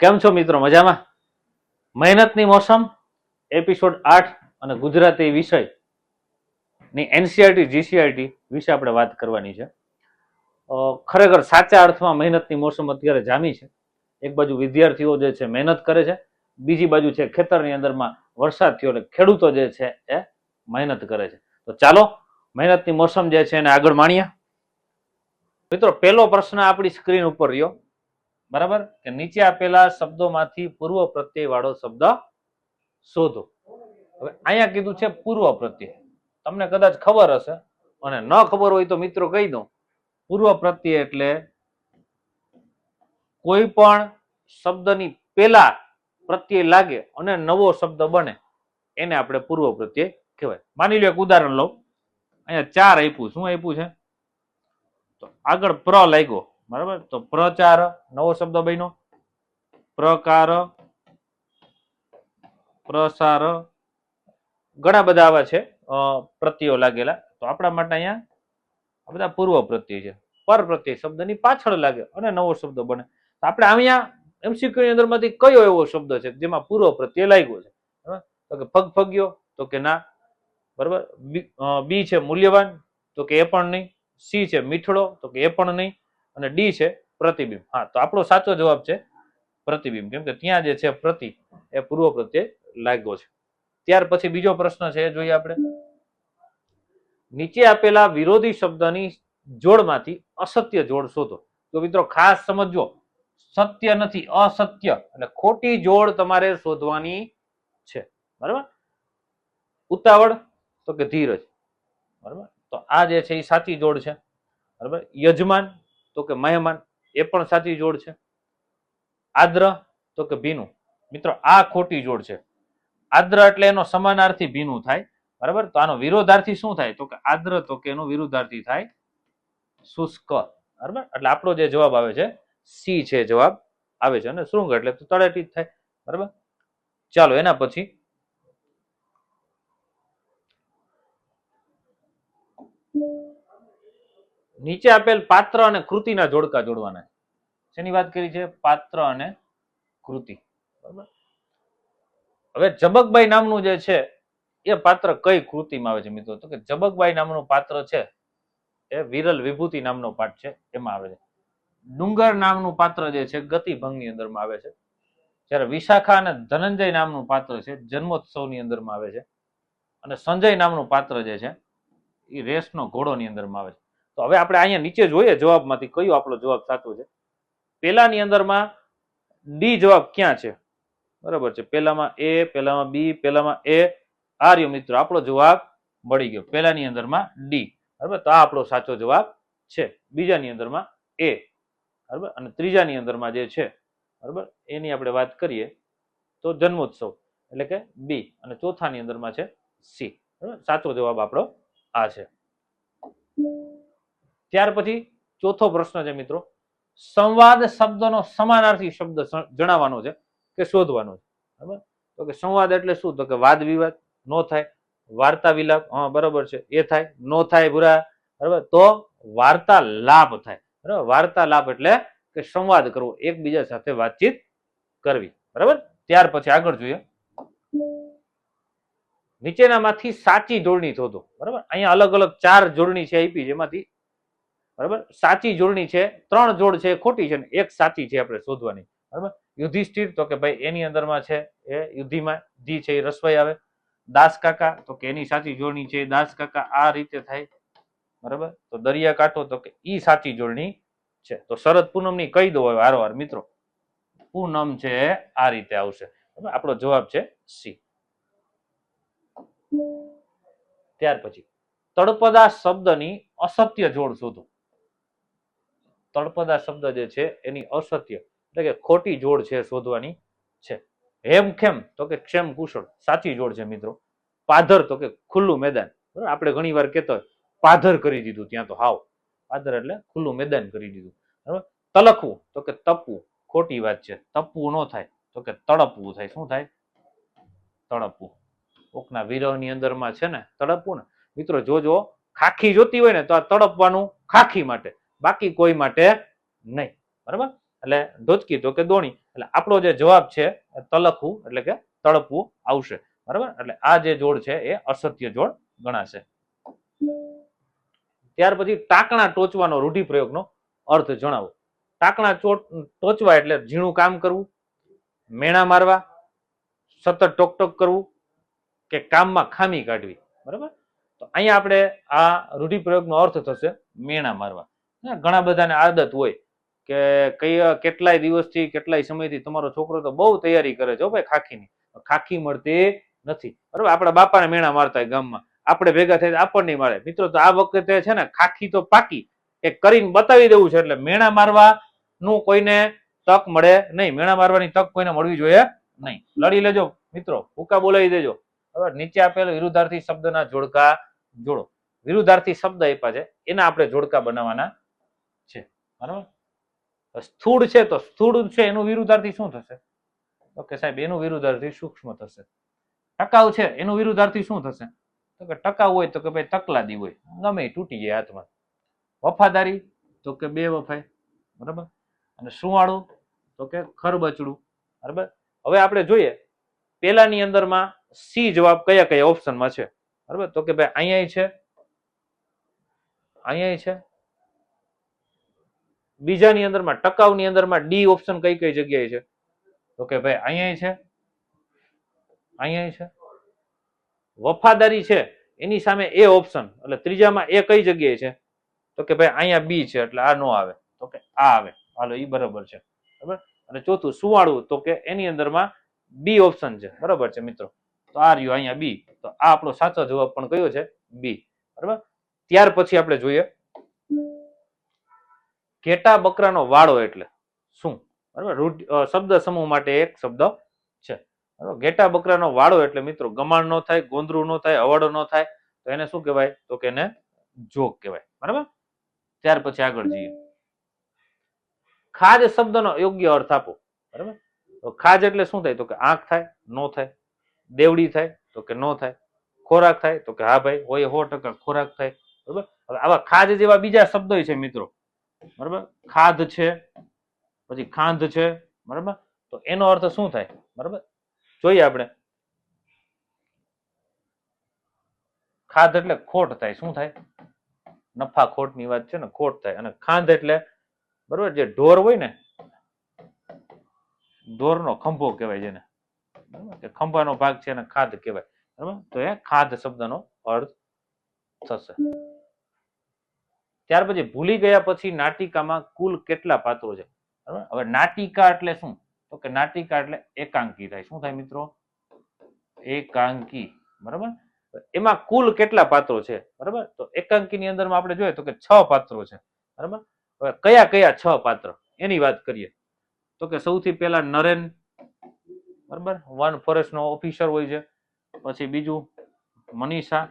કેમ છો મિત્રો? મજામાં? મહેનતની મોસમ, એપિસોડ આઠ અને ગુજરાતી વિષયની એનસીઆરટી, જીસીઆરટી વિશે આપણે વાત કરવાની છે. ખરેખર સાચા અર્થમાં મહેનતની મોસમ અત્યારે જામી છે. એક બાજુ વિદ્યાર્થીઓ જે છે મહેનત કરે છે, બીજી બાજુ છે ખેતરની અંદરમાં વરસાદ થયો એટલે ખેડૂતો જે છે એ મહેનત કરે છે. તો ચાલો, મહેનતની મોસમ જે છે એને આગળ માણીએ. મિત્રો, પહેલો પ્રશ્ન આપણી સ્ક્રીન ઉપર રહ્યો. બરાબર? કે નીચે આપેલા શબ્દોમાંથી પૂર્વ પ્રત્યય વાળો શબ્દ શોધો. હવે અહીંયા કીધું છે પૂર્વ પ્રત્યય. તમને કદાચ ખબર હશે, અને ન ખબર હોય તો મિત્રો કહી દઉં. પૂર્વ પ્રત્યય એટલે કોઈ પણ શબ્દની પેલા પ્રત્યય લાગે અને નવો શબ્દ બને. એને આપણે પૂર્વ પ્રત્યય કહેવાય. માની લો એક ઉદાહરણ લઉં અહીંયા ચાર આપ્યું. શું આપ્યું છે? તો આગળ પ્ર લાગ્યો. બરાબર? તો પ્રચાર, નવો શબ્દ બન્યો. પ્રકાર, પ્રસાર, ઘણા બધા આવા છે પ્રત્યયો લાગેલા. તો આપણા માટે અહીંયા આ બધા પૂર્વ પ્રત્યય છે. પર પ્રત્યય શબ્દની પાછળ લાગે અને નવો શબ્દ બને. તો આપણે અહીંયા એમસીક્યુ ની અંદરમાંથી કયો એવો શબ્દ છે જેમાં પૂર્વ પ્રત્યય લાગ્યો છે? તો કે ફગફગ્યો તો કે ના. બરાબર? બી છે મૂલ્યવાન, તો કે એ પણ નહીં. સી છે મીઠડો, તો કે એ પણ નહીં. અને ડી છે પ્રતિબિંબ. હા, તો આપણો સાચો જવાબ છે પ્રતિબિંબ. કેમ કે ત્યાં જે છે પ્રતિ, એ પૂર્વ પ્રત્યય લાગ્યો છે. ત્યાર પછી બીજો પ્રશ્ન છે, એ જોઈએ આપણે. નીચે આપેલા વિરોધી શબ્દની જોડમાંથી અસત્ય જોડ શોધો. તો મિત્રો ખાસ સમજજો, સત્ય નથી, અસત્ય. એટલે ખોટી જોડ તમારે શોધવાની છે. બરાબર? ઉતાવળ, તો કે ધીરજ. બરાબર? તો આ જે છે એ સાચી જોડ છે. બરાબર? યજમાન તો કે મહેમાન એ પણ સાચી જોડ છે. આદ્ર તો કે ભીનું. મિત્રો, આ ખોટી જોડ છે. આદ્ર એટલે એનો સમાનાર્થી ભીનું થાય, બરાબર? તો આનો વિરોધાર્થી શું થાય? તો કે આદ્ર તો કે એનો વિરુદ્ધાર્થી થાય શુષ્ક, બરાબર? એટલે આપણો જે જવાબ આવે છે, સી છે જવાબ આવે છે. અને શૃંગ એટલે તળેટી જ થાય, બરાબર? ચાલો, એના પછી નીચે આપેલ પાત્ર અને કૃતિના જોડકા જોડવાના છે. શેની વાત કરી છે? પાત્ર અને કૃતિ. બરાબર? હવે જબકભાઈ નામનું જે છે, એ પાત્ર કઈ કૃતિમાં આવે છે મિત્રો? તો કે જબકભાઈ નામનું પાત્ર છે, એ વિરલ વિભૂતિ નામનો પાઠ છે, એમાં આવે છે. ડુંગર નામનું પાત્ર જે છે, ગતિભંગની અંદરમાં આવે છે. જ્યારે વિશાખા અને ધનંજય નામનું પાત્ર છે, જન્મોત્સવની અંદરમાં આવે છે. અને સંજય નામનું પાત્ર જે છે, એ રેસનો ઘોડોની અંદરમાં આવે છે. તો હવે આપણે અહીંયા નીચે જોઈએ જવાબમાંથી કયો આપણો જવાબ સાચો છે. પેલાની અંદરમાં ડી જવાબ ક્યાં છે? બરાબર છે. પેલામાં એ પેલામાં બી પેલામાં એ આ રહ્યો મિત્રો, આપણો જવાબ મળી ગયો. પેલાની અંદરમાં ડી બરાબર? તો આ આપણો સાચો જવાબ છે. બીજાની અંદરમાં એ બરાબર? અને ત્રીજાની અંદરમાં જે છે, બરાબર? એની આપણે વાત કરીએ તો જન્મોત્સવ, એટલે કે બી અને ચોથાની અંદરમાં છે સી બરાબર? સાચો જવાબ આપણો આ છે. ત્યાર પછી ચોથો પ્રશ્ન છે મિત્રો, સંવાદ શબ્દનો સમાનાર્થી શબ્દ જણાવવાનો છે કે શોધવાનો છે. બરાબર? તો કે સંવાદ એટલે શું? તો કે વાદ વિવાદ, નો થાય. વાર્તા વિલાપ, હા, બરાબર છે. એ થાય. નો થાય, ભૂરા. બરાબર? તો વાર્તાલાપ થાય. બરાબર? વાર્તાલાપ એટલે કે સંવાદ કરવો, એકબીજા સાથે વાતચીત કરવી. બરાબર? ત્યાર પછી આગળ જોઈએ. નીચેનામાંથી સાચી જોડણી શોધો. બરાબર? અહીંયા અલગ અલગ ચાર જોડણી છે આપી, જેમાંથી બરાબર? સાચી જોડણી છે, ત્રણ જોડ છે, ખોટી છે ને એક સાચી છે આપણે શોધવાની. બરાબર? યુધિષ્ઠિર તો કે ભાઈ એની અંદરમાં છે, એ યુધિમાં ધી છે, એ રસવાઈ આવે. દાસ કાકા તો કે એની સાચી જોડણી છે દાસ કાકા આ રીતે થાય. બરાબર? તો દરિયા કાંઠો તો કે ઈ સાચી જોડણી છે. તો શરદ પૂનમની કહી દો વારવાર, મિત્રો. પૂનમ છે આ રીતે આવશે. આપણો જવાબ છે સી. ત્યાર પછી, તળપદા શબ્દની અસત્ય જોડ શોધો. તળપદા શબ્દ જે છે એની અસત્ય એટલે કે ખોટી જોડ છે શોધવાની છે. હેમ ખેમ તો કે ક્ષેમ કુશળ સાચી જોડ છે મિત્રો. પાધર તો કે ખુલ્લું મેદાન. બરાબર? આપણે ઘણી વાર કહેતો હોય, પાધર કરી દીધું ત્યાં તો હાવ. પાધર એટલે ખુલ્લું મેદાન કરી દીધું. બરાબર? તલખવું તો કે તપવું. ખોટી વાત છે. તપવું ન થાય તો કે તડપવું થાય. શું થાય? તડપવું. કોકના વિરહની અંદરમાં છે ને તડપવું ને. મિત્રો જોજો ખાખી જોતી હોય ને તો આ તડપવાનું ખાખી માટે. બાકી કોઈ માટે નહીં. બરાબર? એટલે ઢોચકી તો કે દોણી. એટલે આપણો જે જવાબ છે તલખવું એટલે કે તળપવું આવશે. બરાબર? એટલે આ જે જોડ છે એ અસત્ય જોડ ગણાશે. ત્યાર પછી ટાંકણા ટોચવાનો રૂઢિપ્રયોગનો અર્થ જણાવો. ટાંકણા ટોચવા એટલે ઝીણું કામ કરવું, મેણા મારવા, સતત ટોક ટોક કરવું કે કામમાં ખામી કાઢવી. બરાબર? તો અહીંયા આપણે આ રૂઢિપ્રયોગનો અર્થ થશે મેણા મારવા. ઘણા બધાને આદત હોય કે કઈ કેટલાય દિવસથી, કેટલાય સમયથી તમારો છોકરો તો બહુ તૈયારી કરે છે ભાઈ ખાખીની. ખાખી મળતી નથી. બરાબર? આપણા બાપાને મેણા મારતા હોય ગામમાં. આપણે ભેગા થઈ આપણને મારે. મિત્રો, તો આ વખતે છે ને, ખાખી તો પાકી. એ કરીને બતાવી દેવું છે એટલે મેણા મારવાનું કોઈને તક મળે નહીં. મેણા મારવાની તક કોઈને મળવી જોઈએ નહીં. લડી લેજો, મિત્રો. ભૂકા બોલાવી દેજો. બરાબર? નીચે આપેલો વિરુદ્ધાર્થી શબ્દના જોડકા જોડો. વિરુદ્ધાર્થી શબ્દ આપ્યા છે. એના આપણે જોડકા બનાવવાના બરાબર? સ્થૂળ છે તો સ્થૂળ છે, એનું વિરુદ્ધાર્થી શું થશે? ઓકે સાહેબ, એનું વિરુદ્ધાર્થી સૂક્ષ્મ થશે. ટકાઉ છે, એનું વિરુદ્ધાર્થી શું થશે? તો કે ટકાઉ હોય તો કે ભાઈ તકલાદી હોય. ગમે તૂટી જાય હાથમાં. વફાદારી તો કે બે વફાય બરાબર? અને સુવાળું તો કે ખરબચડું. બરાબર? હવે આપણે જોઈએ પેલાની અંદરમાં સી જવાબ કયા કયા ઓપ્શનમાં છે? બરાબર? તો કે ભાઈ અહીંયા છે અહીંયા છે બીજાની અંદરમાં, ટકાઉની અંદરમાં ડી ઓપ્શન કઈ કઈ જગ્યાએ છે? તો કે ભાઈ અહીંયા છે અહીંયા છે. વફાદારી છે, એની સામે એ ઓપ્શન એટલે ત્રીજામાં એ કઈ જગ્યાએ છે? તો કે ભાઈ અહીંયા બી છે, એટલે આ નો આવે. તો કે આ આવે. હાલો એ બરાબર છે. બરાબર? અને ચોથું, સુવાળું, તો કે એની અંદરમાં બી ઓપ્શન છે. બરાબર છે, મિત્રો? તો આ રહ્યું અહીંયા બી તો આ આપણો સાચો જવાબ પણ કયો છે? બી બરાબર? ત્યાર પછી આપણે જોઈએ. ઘેટા બકરાનો વાળો એટલે શું? બરાબર? શબ્દ સમૂહ માટે એક શબ્દ છે. બરાબર? ઘેટા બકરાનો વાળો એટલે મિત્રો ગમાણ નો થાય ગોંદરું નો થાય, અવાડો નો થાય, તો એને શું કહેવાય? તો કે એને જોગ કહેવાય. બરાબર? ત્યાર પછી આગળ જઈએ. ખાજ શબ્દનો યોગ્ય અર્થ આપો. બરાબર? તો ખાજ એટલે શું થાય? તો કે આંખ થાય, નો થાય. દેવડી થાય, તો કે નો થાય. ખોરાક થાય, તો કે હા ભાઈ, હોય સો ટકા ખોરાક થાય. બરાબર? હવે આવા ખાજ જેવા બીજા શબ્દો છે મિત્રો. બરાબર? ખાધ છે, પછી ખાંધ છે, બરાબર? તો એનો અર્થ શું થાય? બરાબર? જોઈએ આપણે. ખાધ એટલે ખોટ થાય. શું થાય? નફા ખોટની વાત છે ને, ખોટ થાય. અને ખાંધ એટલે, બરોબર, જે ઢોર હોય ને, ઢોરનો ખંભો કહેવાય જેને. કે ખંભાનો ભાગ છે અને ખાધ કહેવાય. બરાબર? તો એ ખાધ શબ્દનો અર્થ થશે. ત્યાર પછી ભૂલી ગયા પછી નાટિકામાં કુલ કેટલા પાત્રો છે? બરાબર? હવે નાટિકા એટલે શું? તો કે નાટિકા એટલે એકાંકી થાય. શું થાય મિત્રો? એકાંકી. બરાબર? એમાં કુલ કેટલા પાત્રો છે? બરાબર? તો એકાંકીની અંદરમાં આપણે જોઈએ તો કે છ પાત્રો છે. બરાબર? હવે કયા કયા છ પાત્ર? એની વાત કરીએ. તો કે સૌથી પહેલા નરેન, બરાબર? વન ફોરેસ્ટ નો ઓફિસર હોય છે. પછી બીજું મનીષા.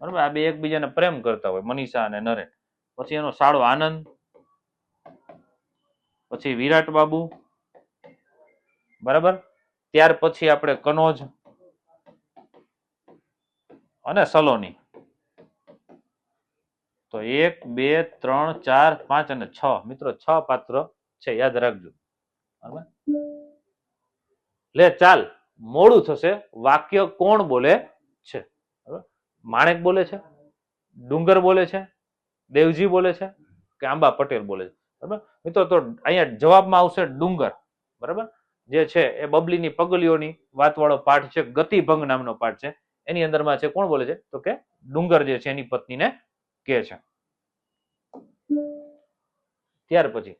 બરાબર? આ બે એકબીજાને પ્રેમ કરતા હોય, મનીષા અને નરેન. પછી એનો સાળો આનંદ, પછી વિરાટ બાબુ, બરાબર? ત્યાર પછી આપણે કનોજ અને સલોની. તો એક, બે, ત્રણ, ચાર, પાંચ અને છ. મિત્રો, છ પાત્ર છે, યાદ રાખજો. લે, ચાલ. મોડું થશે. વાક્ય કોણ બોલે છે? માણેક બોલે છે? ડુંગર બોલે છે? દેવજી બોલે છે કે આંબા પટેલ બોલે છે. બરાબર? મિત્રો, તો અહીંયા જવાબમાં આવશે ડુંગર. બરાબર? જે છે એ બબલીની પગલીઓની વાતવાળો પાઠ છે, ગતિભંગ નામનો પાઠ છે. એની અંદરમાં છે, કોણ બોલે છે? તો કે ડુંગર જે છે, એની પત્નીને કે છે. ત્યાર પછી,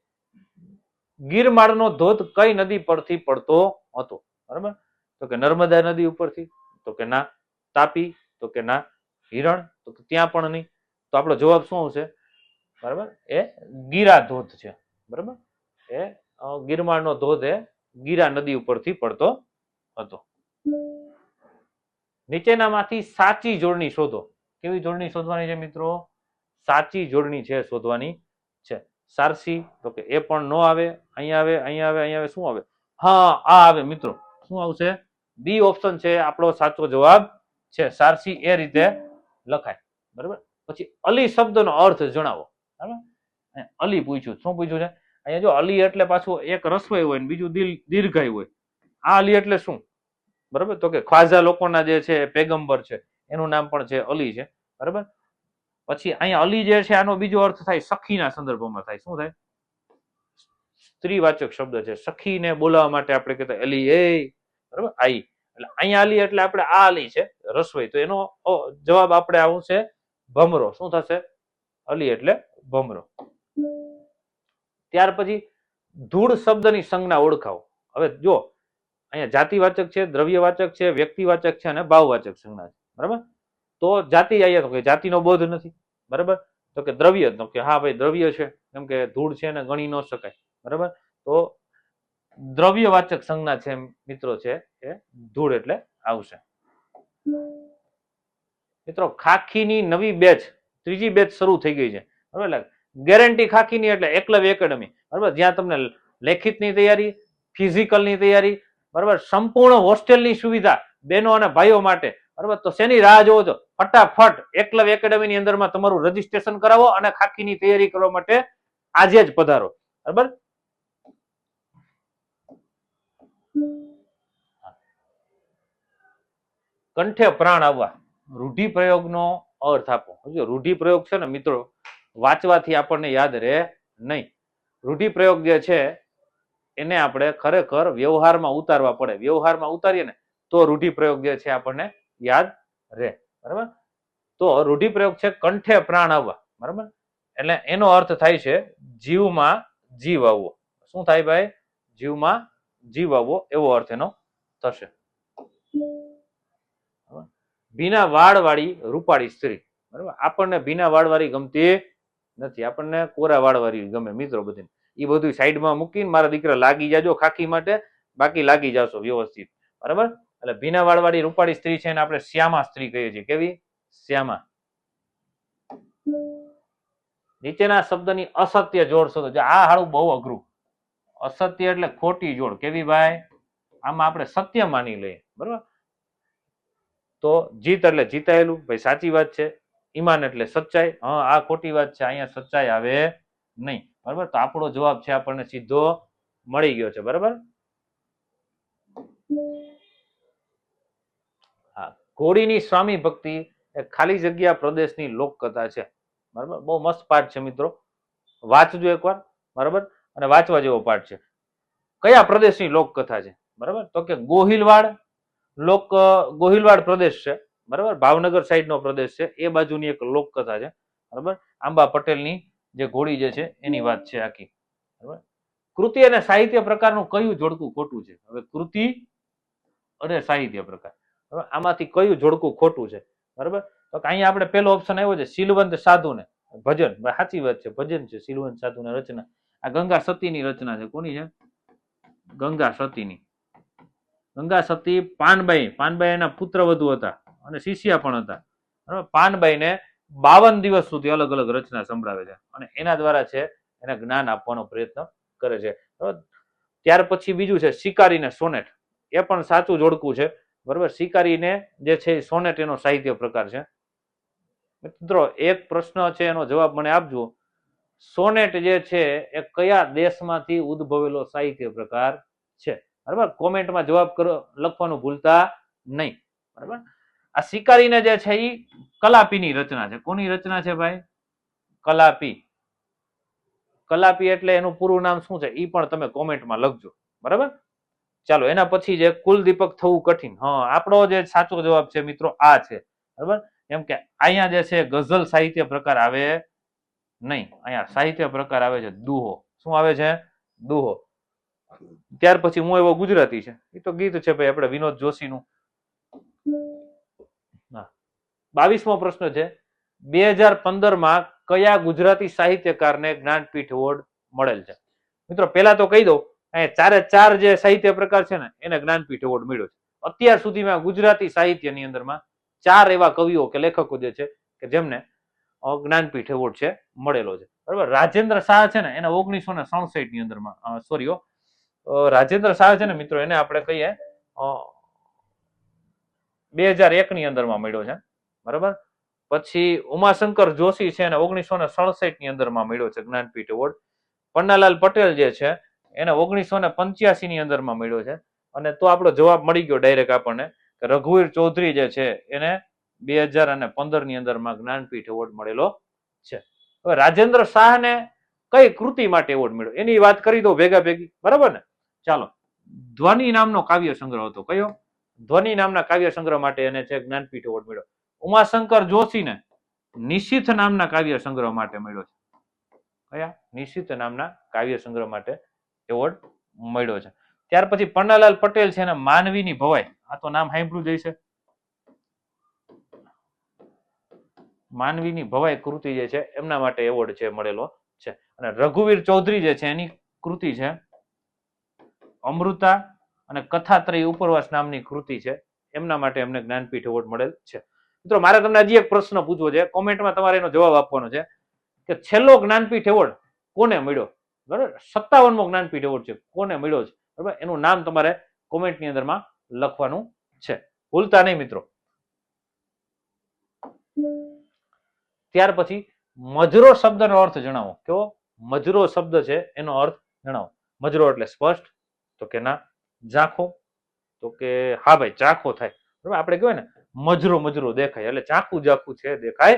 ગીરમાળનો ધોધ કઈ નદી પરથી પડતો હતો? બરાબર? તો કે નર્મદા નદી ઉપરથી, તો કે ના તાપી, તો કે ના હિરણ, તો કે ત્યાં પણ નહીં. તો આપણો જવાબ શું આવશે? બરાબર? એ ગીરા ધોધ છે. બરાબર? એ ગિરમાળ નો ધોધ એ ગીરા નદી ઉપરથી પડતો હતો. નીચેનામાંથી સાચી જોડણી શોધો. કેવી જોડણી શોધવાની છે મિત્રો? સાચી જોડણી છે શોધવાની છે. સારસી, તો કે એ પણ નો આવે, અહીંયા આવે અહીંયા આવે અહીંયા આવે, શું આવે? હા, આ આવે મિત્રો. શું આવશે? બી ઓપ્શન છે આપણો સાચો જવાબ છે. સારસી એ રીતે લખાય. બરાબર? પછી અલી શબ્દનો અર્થ જણાવો. બરાબર? અલી પૂછ્યું. શું પૂછ્યું છે? અહીંયા જો અલી એટલે પાછું એક રસવાય હોય ને બીજું દિલ દીર્ઘાય હોય. આ અલી એટલે શું? બરાબર? તો કે ખ્વાઝા લોકોના જે છે પેગમ્બર છે, એનું નામ પણ છે અલી છે. બરાબર? પછી અહીંયા અલી જે છે, આનો બીજો અર્થ થાય સખીના સંદર્ભમાં થાય. શું થાય? સ્ત્રીવાચક શબ્દ છે. સખીને બોલાવવા માટે આપણે કહેતા અલી, એ. બરાબર? આઈ. એટલે અહીંયા અલી એટલે આપણે આ અલી છે રસોઈ તો એનો જવાબ આપણે આવું છે ભમરો. શું થશે? અલી એટલે ભમરો. ત્યાર પછી ધૂળ શબ્દની સંજ્ઞા ઓળખાવો. હવે જો અહીંયા જાતિવાચક છે, દ્રવ્યવાચક છે, વ્યક્તિવાચક છે અને ભાવવાચક સંજ્ઞા છે. બરાબર? તો જાતિ અહીંયા કે જાતિનો બોધ નથી. બરાબર? તો કે દ્રવ્ય, તો કે હા ભાઈ દ્રવ્ય છે. કેમ કે ધૂળ છે ને ગણી ન શકાય. બરાબર? તો દ્રવ્યવાચક સંજ્ઞા છે મિત્રો છે એ ધૂળ એટલે આવશે. મિત્રો, ખાખીની નવી બેચ ત્રીજી બેચ શરૂ થઈ ગઈ છે. બરાબર? ગેરંટી ખાખીની એટલે એકલવ્ય એકેડમી બરાબર? જ્યાં તમને લેખિતની તૈયારી ફિઝિકલની તૈયારી, બરાબર? સંપૂર્ણ હોસ્ટેલની સુવિધા બહેનો અને ભાઈઓ માટે. બરાબર? તો શેની રાહ જોવો છો? ફટાફટ એકલવ્ય એકેડમીની અંદરમાં તમારું રજીસ્ટ્રેશન કરાવો અને ખાખીની તૈયારી કરવા માટે આજે જ પધારો. બરાબર? કંઠે પ્રાણ આવવા. રૂઢિપ્રયોગનો અર્થ આપો. જો રૂઢિપ્રયોગ છે ને મિત્રો, વાંચવાથી આપણને યાદ રહે નહીં. રૂઢિપ્રયોગ જે છે, એને આપણે ખરેખર વ્યવહારમાં ઉતારવા પડે. વ્યવહારમાં ઉતારીએ ને તો રૂઢિપ્રયોગ જે છે આપણને યાદ રહે. બરાબર? તો રૂઢિપ્રયોગ છે કંઠે પ્રાણ આવવા. બરાબર? એટલે એનો અર્થ થાય છે જીવમાં જીવ આવવો. શું થાય ભાઈ? જીવમાં જીવ આવવો એવો અર્થ એનો થશે. ભીના વાળ વાળી રૂપાળી સ્ત્રી. બરાબર? આપણને ભીના વાળવાળી ગમતી નથી. આપણને કોરા વાળવાળી ગમે મિત્રો બધી એ બધું સાઈડમાં મૂકીને મારા દીકરા લાગી જાજો ખાખી માટે, બાકી લાગી જાશો વ્યવસ્થિત. બરાબર? એટલે ભીના વાળવાળી રૂપાળી સ્ત્રી છે એને આપણે શ્યામા સ્ત્રી કહીએ છીએ. કેવી? શ્યામા. નીચેના શબ્દની અસત્ય જોડ શોધો. આ હાળું બહુ અઘરું. અસત્ય એટલે ખોટી જોડ. કેવી ભાઈ? આમાં આપણે સત્ય માની લઈએ. બરાબર? તો જીત એટલે જીતાયેલું. ભાઈ, સાચી વાત છે. ઈમાન એટલે સચ્ચાઈ. હા, આ ખોટી વાત છે. અહીંયા સચ્ચાઈ આવે નહીં. બરાબર? તો આપણો જવાબ છે આપણને સીધો મળી ગયો છે. બરાબર? હા. ઘોડીની સ્વામી ભક્તિ એ ખાલી જગ્યા પ્રદેશની લોકકથા છે. બરાબર? બહુ મસ્ત પાઠ છે મિત્રો. વાંચજો એકવાર. બરાબર? અને વાંચવા જેવો પાઠ છે. કયા પ્રદેશની લોકકથા છે? બરાબર? તો કે ગોહિલવાડ લોક ગોહિલવાડ પ્રદેશ છે, બરાબર? ભાવનગર સાઈડ નો પ્રદેશ છે. એ બાજુની એક લોકકથા છે, બરાબર? આંબા પટેલની જે ઘોડી જે છે, એની વાત છે આખી, બરાબર? કૃતિ અને સાહિત્ય પ્રકારનું કયું જોડકું ખોટું છે? હવે કૃતિ અને સાહિત્ય પ્રકાર, બરાબર? આમાંથી કયું જોડકું ખોટું છે, બરાબર? તો અહીંયા આપણે પેલો ઓપ્શન આવ્યો છે, શીલવંત સાધુને, ભજન સાચી વાત છે, ભજન છે, શીલવંત સાધુને રચના. આ ગંગા સતીની રચના છે, કોની છે? ગંગા સતીની. ગંગા સતી, પાનબાઈ પાનબાઈ એના પુત્ર વધુ હતા અને શિષ્યા પણ હતા. બરાબર? પાનબાઈને બાવન દિવસ સુધી અલગ અલગ રચના સંભળાવે છે અને એના દ્વારા છે એને જ્ઞાન આપવાનો પ્રયત્ન કરે છે. ત્યાર પછી બીજું છે શિકારીને સોનેટ. એ પણ સાચું જોડકું છે. બરાબર? શિકારીને જે છે સોનેટ એનો સાહિત્ય પ્રકાર છે. મિત્રો, એક પ્રશ્ન છે, એનો જવાબ મને આપજો. સોનેટ જે છે એ કયા દેશમાંથી ઉદ્ભવેલો સાહિત્ય પ્રકાર છે? બરાબર? કોમેન્ટમાં જવાબ કરો, લખવાનું ભૂલતા નહીં. બરાબર? આ શિકારીને જે છે એ કલાપીની રચના છે. કોની રચના છે ભાઈ? કલાપી. કલાપી એટલે એનું પૂરું નામ શું છે? એ પણ તમે કોમેન્ટમાં લખજો. બરાબર? ચાલો, એના પછી જે કુલદીપક થવું કઠિન. હા, આપણો જે સાચો જવાબ છે મિત્રો આ છે. બરાબર? એમ કે અહીંયા જે છે ગઝલ સાહિત્ય પ્રકાર આવે નહીં. અહીંયા સાહિત્ય પ્રકાર આવે છે દુહો. શું આવે છે? દુહો. ત્યાર પછી હું એવો ગુજરાતી છે. એ તો ગીત છે ભાઈ આપણે વિનોદ જોશીનું. બાવીસમો પ્રશ્ન છે, બે હજાર પંદરમાં કયા ગુજરાતી સાહિત્યકારને જ્ઞાનપીઠ એવોર્ડ મળેલ છે? મિત્રો, પહેલા તો કહી દઉં, અહીંયા ચારે ચાર જે સાહિત્ય પ્રકાર છે ને, એને જ્ઞાનપીઠ એવોર્ડ મળ્યો છે. અત્યાર સુધીમાં ગુજરાતી સાહિત્યની અંદરમાં ચાર એવા કવિઓ કે લેખકો જે છે કે જેમને જ્ઞાનપીઠ એવોર્ડ છે, મળેલો છે. બરાબર? રાજેન્દ્ર શાહ છે ને, એને ઓગણીસો ને સડસઠની અંદરમાં સોરી રાજેન્દ્ર શાહ છે ને મિત્રો, એને આપણે કહીએ બે હજાર એક ની અંદરમાં મળ્યો છે. બરાબર? પછી ઉમાશંકર જોશી છે એને ઓગણીસો ને સડસઠની અંદરમાં મળ્યો છે જ્ઞાનપીઠ એવોર્ડ. પન્નાલાલ પટેલ જે છે, એને ઓગણીસો ને પંચ્યાસી ની અંદરમાં મળ્યો છે. અને તો આપણો જવાબ મળી ગયો ડાયરેક્ટ આપણને, કે રઘુવીર ચૌધરી જે છે, એને બે હજાર અને પંદરની અંદરમાં જ્ઞાનપીઠ એવોર્ડ મળેલો છે. હવે રાજેન્દ્ર શાહને કઈ કૃતિ માટે એવોર્ડ મળ્યો? એની વાત કરી દો ભેગા ભેગી. બરાબર ને? ચાલો. ધ્વનિ નામનો કાવ્ય સંગ્રહ હતો. કયો? ધ્વનિ નામના કાવ્ય સંગ્રહ માટે એને છે જ્ઞાનપીઠ એવોર્ડ મળ્યો. ઉમાશંકર જોશીને નિશિથ નામના કાવ્ય સંગ્રહ માટે મળ્યો છે. કયા? નિશિથ નામના કાવ્ય સંગ્રહ માટે એવોર્ડ મળ્યો છે. ત્યાર પછી પન્નાલાલ પટેલ છે એને માનવીની ભવાઈ. આ તો નામ સાંભળ્યું જ છે માનવીની ભવાઈ કૃતિ જે છે એમના માટે એવોર્ડ છે મળેલો છે. અને રઘુવીર ચૌધરી જે છે એની કૃતિ છે અમૃતા અને કથાત્રય ઉપરવાસ નામની કૃતિ છે. એમના માટે એમને જ્ઞાનપીઠ એવોર્ડ મળેલ છે. મિત્રો, મારે તમને હજી એક પ્રશ્ન પૂછવો છે. કોમેન્ટમાં તમારે એનો જવાબ આપવાનો છે કે છેલ્લો જ્ઞાનપીઠ એવોર્ડ કોને મળ્યો? બરાબર? સત્તાવનમો જ્ઞાનપીઠ એવોર્ડ છે. કોને મળ્યો છે? બરાબર? એનું નામ તમારે કોમેન્ટની અંદરમાં લખવાનું છે. ભૂલતા નહીં મિત્રો. ત્યાર પછી મજરો શબ્દનો અર્થ જણાવો. કેવો? મજરો શબ્દ છે. એનો અર્થ જણાવો. મજરો એટલે સ્પષ્ટ તો કે ના, ઝાંખો. તો કે, હા ભાઈ ચાખો થાય. બરાબર? આપણે કહેવાય ને, મજરો મજરો દેખાય. એટલે ચાખું ઝાખું છે, દેખાય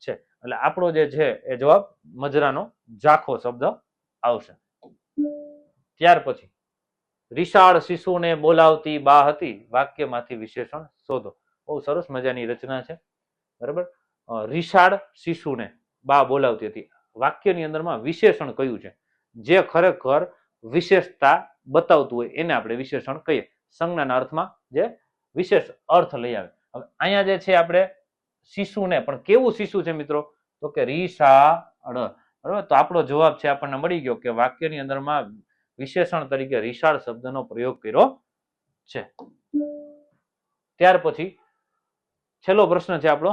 છે. એટલે આપણો જે છે, એ જવાબ મજરાનો ઝાંખો શબ્દ આવશે. ત્યાર પછી રિશાળ શિશુને બોલાવતી બા હતી. વાક્યમાંથી વિશેષણ શોધો. બહુ સરસ મજાની રચના છે. બરાબર? રિશાળ શિશુને બા બોલાવતી હતી. વાક્યની અંદરમાં વિશેષણ કયું છે? જે ખરેખર વિશેષતા બતાવતું હોય એને આપણે વિશેષણ કહીએ. સંજ્ઞાના અર્થમાં જે વિશેષ અર્થ લઈ આવે. હવે અહીંયા જે છે આપણે શિશુને, પણ કેવું શિશુ છે મિત્રો? તો કે રીશાળ બરાબર? તો આપણો જવાબ છે આપણને મળી ગયો કે વાક્યની અંદરમાં વિશેષણ તરીકે રીસાળ શબ્દનો પ્રયોગ કર્યો છે. ત્યાર પછી છેલ્લો પ્રશ્ન છે આપણો.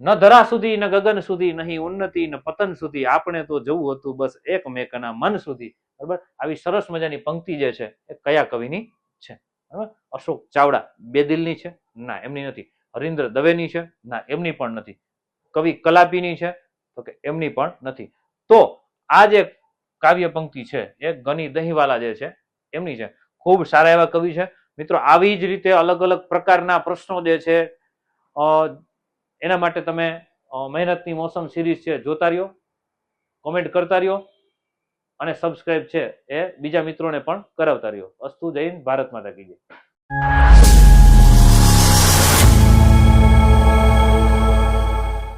ન ધરા સુધી, ન ગગન સુધી, નહીં ઉન્નતિ, ન પતન સુધી આપણે તો જવું હતું બસ એકમેકના મન સુધી. બરાબર? આવી સરસ મજાની પંક્તિ જે છે એ કયા કવિની છે? બરાબર? અશોક ચાવડા બેદિલની છે? ના, એમની નથી. હરિન્દ્ર દવેની છે? ના, એમની પણ નથી. કવિ કલાપીની છે? તો કે એમની પણ નથી. તો આ જે કાવ્ય પંક્તિ છે એ ગની દહીંવાલા જે છે એમની છે. ખૂબ સારા એવા કવિ છે. મિત્રો, આવી જ રીતે અલગ અલગ પ્રકારના પ્રશ્નો જે છે એના માટે તમે મહેનતની મોસમ સિરીઝ છે જોતા રહ્યો. કોમેન્ટ કરતા રહ્યો. અને સબસ્ક્રાઇબ છે એ બીજા મિત્રોને પણ કરાવતા રહ્યો. અસ્તુ જૈન ભારત માતા કી જય.